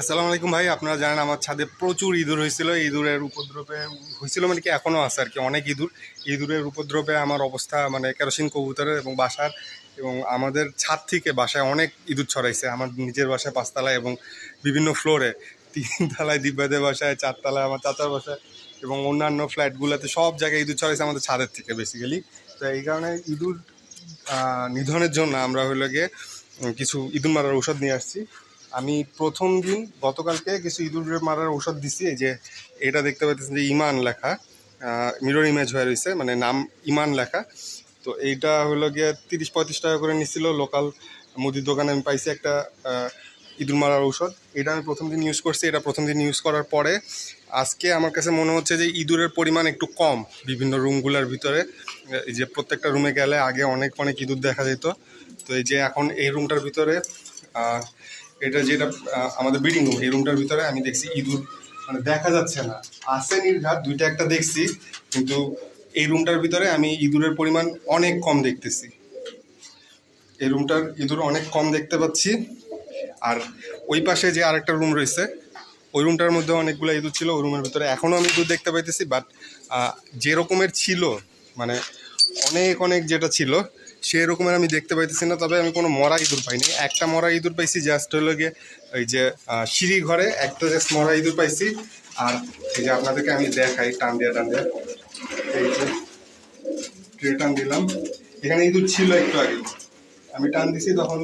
আসসালামু আলাইকুম ভাই, আপনারা জানেন আমার ছাদে প্রচুর ইঁদুর হয়েছিল। ইঁদুরের উপদ্রবে হয়েছিল মানে কি এখনও আছে আর কি, অনেক ইঁদুর। ইঁদুরের উপদ্রবে আমার অবস্থা মানে কেরোসিন কবুতরের এবং বাসার এবং আমাদের ছাদ থেকে বাসায় অনেক ইঁদুর ছড়াইছে। আমার নিজের বাসায় পাঁচতলায় এবং বিভিন্ন ফ্লোরে তিনতলায় দিব্যাদের বাসায়, চারতলায় আমার চাচার বাসায় এবং অন্যান্য ফ্ল্যাটগুলোতে সব জায়গায় ইঁদুর ছড়াইছে আমাদের ছাদের থেকে বেসিক্যালি তো এই কারণে ইঁদুর নিধনের জন্য আমরা হলো গিয়ে কিছু ইঁদুর মারার ঔষধ নিয়ে আসছি। আমি প্রথম দিন গতকালকে কিছু ইঁদুর মারার ঔষধ দিছি, এই যে এটা দেখতে পাচ্ছেন যে ইমান লেখা মিরর ইমেজ হয়ে রয়েছে মানে নাম ইমান লেখা। তো এইটা হলো গিয়ে তিরিশ পঁয়ত্রিশ টাকা করে নিচ্ছিল লোকাল মুদির দোকানে আমি পাইছি একটা ইঁদুর মারার ঔষধ। এটা আমি প্রথম দিন ইউজ করছি, এটা প্রথম দিন ইউজ করার পরে আজকে আমার কাছে মনে হচ্ছে যে ইঁদুরের পরিমাণ একটু কম বিভিন্ন রুমগুলোর ভিতরে। এই যে প্রত্যেকটা রুমে গেলে আগে অনেক অনেক ইঁদুর দেখা যেত। তো এই যে এখন এই রুমটার ভিতরে এটা যেটা আমাদের বিডিং রুম এই রুমটার ভিতরে আমি দেখছি ইঁদুর মানে দেখা যাচ্ছে না। আছে নির্ঘাত, দুইটা একটা দেখছি, কিন্তু এই রুমটার ভিতরে আমি ইঁদুরের পরিমাণ অনেক কম দেখতেছি। এই রুমটার ইঁদুর অনেক কম দেখতে পাচ্ছি। আর ওই পাশে যে আরেকটা রুম রয়েছে, ওই রুমটার মধ্যে অনেকগুলো ইঁদুর ছিল, ওই রুমের ভিতরে এখনও আমি ইঁদুর দেখতে পাইতেছি বাট যে রকমের ছিল মানে অনেক অনেক যেটা ছিল সেই রকমের আমি দেখতে পাইতেছি না, তবে আমি কোনো মরা ইঁদুর পাইনি। একটা মরা ইঁদুর পাইছি জাস্ট হলো গিয়ে ওই যে সিঁড়ি ঘরে, একটা জাস্ট মরা ইঁদুর পাইছি। আর এই যে আপনাদেরকে আমি দেখাই, টান দিয়ে টান দিয়ে। এই যে, ট্রে টান দিলাম। এখানে ইঁদুর ছিল একটু আগে। আমি টান দিছি, তখন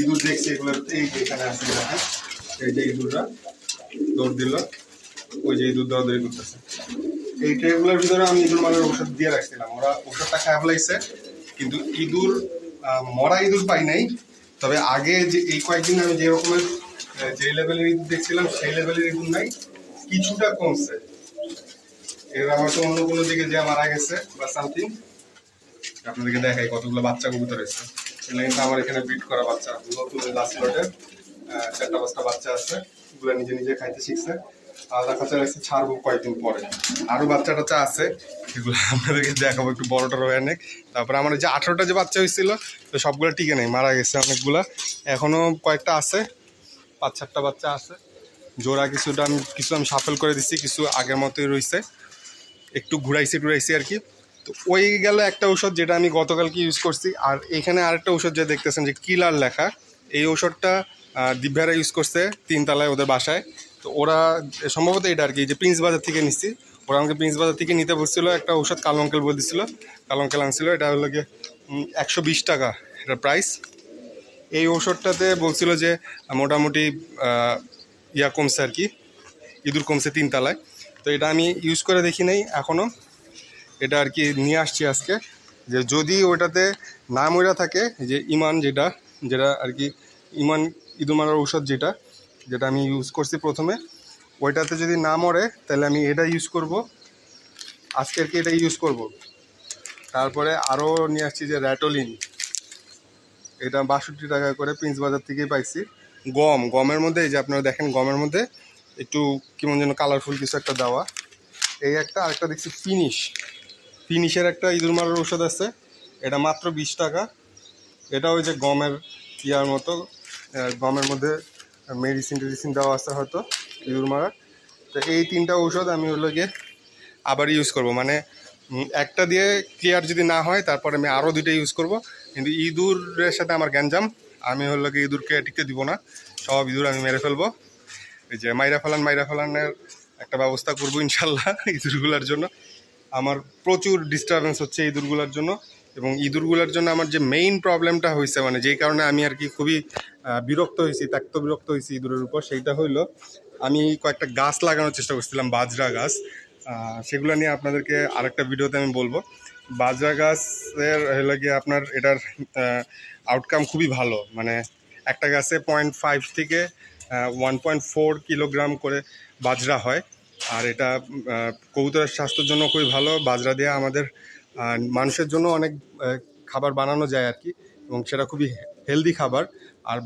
ইঁদুর দেখছি এগুলো, এই এখানে আসছে দেখেন। এই যে ইঁদুররা দৌড় দিল। ওই যে ইঁদুর দৌড়াদৌড়ি করতেছে। এই ট্রেগুলোর ভিতরে আমি ইঁদুর মারার ওষুধ দিয়ে রাখছিলাম। ওরা ওষুধটা খারাপ লাগছে কিন্তু ইঁদুর মরা ইঁদুর পাই নাই। তবে আগে যে এই কয়েকদিন আমি যে রকমের যে লেভেলের ইঁদুর দেখছিলাম, সেই লেভেলের ইঁদুর নাই। কিছুটা কমছে। এর হয়তো অন্য কোনো দিকে যে মারা গেছে বা সামথিং আপনাদেরকে দেখাই কতগুলো বাচ্চা কবুতর এসেছে এগুলো কিন্তু আমার এখানে বিট করা বাচ্চা। লাস্ট লটে চারটা পাঁচটা বাচ্চা আছে। এগুলো নিজে নিজে খাইতে শিখছে। আলাদা খাঁচা রাখছি, ছাড়বো কয়েকদিন পরে। আরও বাচ্চা টাচ্চা আছে দেখাবো, একটু আমার যে আঠারোটা যে বাচ্চা হয়েছিল সবগুলো টিকে নেই, মারা গেছে কয়েকটা আছে, পাঁচ বাচ্চা আছে। জোড়া কিছুটা আমি, কিছু আমি সাফল করে দিচ্ছি কিছু আগের মতোই রয়েছে একটু ঘুরাইছি, টুরাইছি আর কি। তো ওই গেল একটা ঔষধ যেটা আমি গতকালকে ইউজ করছি। আর এখানে আরেকটা ঔষধ যে দেখতেছেন যে কিলার লেখা, এই ঔষধটা দিব্যারা ইউজ করছে তিনতলায় ওদের বাসায়। তো ওরা সম্ভবত এটা আর কি যে প্রিন্স বাজার থেকে নিচ্ছি ওরা আমাকে প্রিন্স বাজার থেকে নিতে বলছিল, একটা ঔষধ কালো অঙ্কেল বলে দিছিল, কালো অঙ্কেল আনছিল, এটা হলো গিয়ে একশো বিশ টাকা এটা প্রাইস এই ঔষধটাতে বলছিল যে, মোটামুটি ইয়া কমছে আর কি, ইঁদুর কমছে তিনতলায় তো এটা আমি ইউজ করে দেখি নাই এখনও এটা আর কি নিয়ে আসছি আজকে, যে যদি ওটাতে না মরা থাকে যে ইমান যেটা যেটা আর কি, ইমান ইঁদুর মারার ঔষধ যেটা যেটা আমি ইউজ করছি প্রথমে, ওইটাতে যদি না মরে, তাহলে আমি এটা ইউজ করব। আজকে আর কি এটা ইউজ করব? তারপরে আরও নিয়ে আসছি যে র্যাটোলিন এটা বাষট্টি টাকা করে প্রিন্স বাজার থেকেই পাইছি। গম, গমের মধ্যে, এই যে আপনারা দেখেন গমের মধ্যে একটু কেমন যেন কালারফুল কিছু একটা দেওয়া। এই একটা, আরেকটা দেখছি ফিনিশ ফিনিশের একটা ইঁদুর মারার ওষুধ আছে। এটা মাত্র বিশ টাকা। এটা ওই যে গমের ইয়ার মতো গমের মধ্যে মেডিসিন টেডিসিন দেওয়া আছে হয়তো ইঁদুর মারার। তো এই তিনটা ঔষধ আমি হলো গিয়ে আবার ইউজ করব। মানে একটা দিয়ে ক্লিয়ার যদি না হয়, তারপরে আমি আরও দুইটা ইউজ করব। কিন্তু ইঁদুরের সাথে আমার গ্যাঞ্জাম, আমি হলো গিয়ে ইঁদুরকে টিকতে দিব না। সব ইঁদুর আমি মেরে ফেলব। এই যে মাইরা ফেলান, মাইরা ফেলানের একটা ব্যবস্থা করব ইনশাল্লাহ ইঁদুরগুলোর জন্য। আমার প্রচুর ডিস্টারবেন্স হচ্ছে ইঁদুরগুলোর জন্য। এবং ইঁদুরগুলোর জন্য আমার যে মেইন প্রবলেমটা হয়েছে মানে যেই কারণে আমি আর কি খুবই বিরক্ত হয়েছি ত্যক্ত বিরক্ত হয়েছি ইঁদুরের উপর, সেইটা হইল, আমি কয়েকটা গাছ লাগানোর চেষ্টা করছিলাম, বাজরা গাছ। সেগুলো নিয়ে আপনাদেরকে আরেকটা ভিডিওতে আমি বলব। বাজরা গাছের হলো গিয়ে আপনার এটার আউটকাম খুবই ভালো মানে একটা গাছে পয়েন্ট ফাইভ থেকে ওয়ান পয়েন্ট ফোর কিলোগ্রাম করে বাজরা হয়। আর এটা কবুতরের স্বাস্থ্যের জন্য খুবই ভালো, বাজরা দিয়ে আমাদের মানুষের জন্য অনেক খাবার বানানো যায় আর কি, এবং সেটা খুবই হেলদি খাবার। আর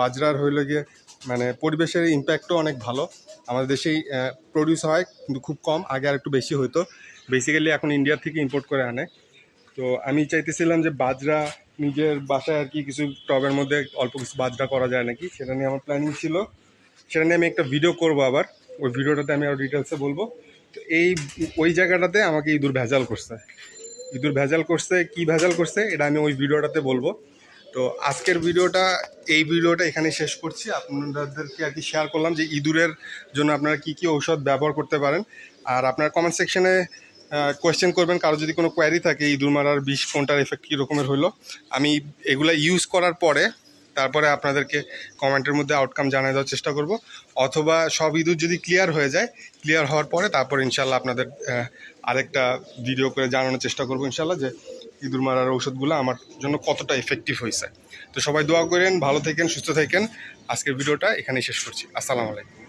বাজরার হইলে গিয়ে মানে পরিবেশের ইম্প্যাক্টও অনেক ভালো। আমাদের দেশেই প্রডিউস হয়, কিন্তু খুব কম, আগে আর একটু বেশি হতো বেসিক্যালি এখন ইন্ডিয়া থেকে ইম্পোর্ট করে আনে। তো আমি চাইতেছিলাম যে বাজরা নিজের বাসায় আর কি কিছু টবের মধ্যে অল্প কিছু বাজরা করা যায় নাকি, সেটা নিয়ে আমার প্ল্যানিং ছিল। সেটা নিয়ে আমি একটা ভিডিও করব আবার। ওই ভিডিওটাতে আমি আরও ডিটেলসে বলব। তো এই, ওই জায়গাটাতে আমাকে ইঁদুর ভেজাল করছে। ইঁদুর ভেজাল করছে, কি ভেজাল করছে, এটা আমি ওই ভিডিওটাতে বলব। তো আজকের ভিডিওটা, এই ভিডিওটা এখানে শেষ করছি। আপনাদেরকে আর কি শেয়ার করলাম যে ইঁদুরের জন্য আপনারা কি কি ঔষধ ব্যবহার করতে পারেন। আর আপনার কমেন্ট সেকশনে কোয়েশ্চেন করবেন, কারও যদি কোনো কোয়ারি থাকে, ইঁদুর মারার বিষ কোনটার এফেক্ট কী রকমের হলো আমি এগুলা ইউজ করার পরে, তারপরে আপনাদেরকে কমেন্টের মধ্যে আউটকাম জানিয়ে দেওয়ার চেষ্টা করব। অথবা সব ইঁদুর যদি ক্লিয়ার হয়ে যায় ক্লিয়ার হওয়ার পরে তারপর ইনশাল্লাহ আপনাদের আরেকটা ভিডিও করে জানানোর চেষ্টা করব ইনশাল্লাহ যে ইঁদুর মারার ওষুধগুলো আমার জন্য কতটা এফেক্টিভ হয়েছে। তো সবাই দোয়া করেন, ভালো থাকেন, সুস্থ থাকেন। আজকের ভিডিওটা এখানেই শেষ করছি। আসসালামু আলাইকুম।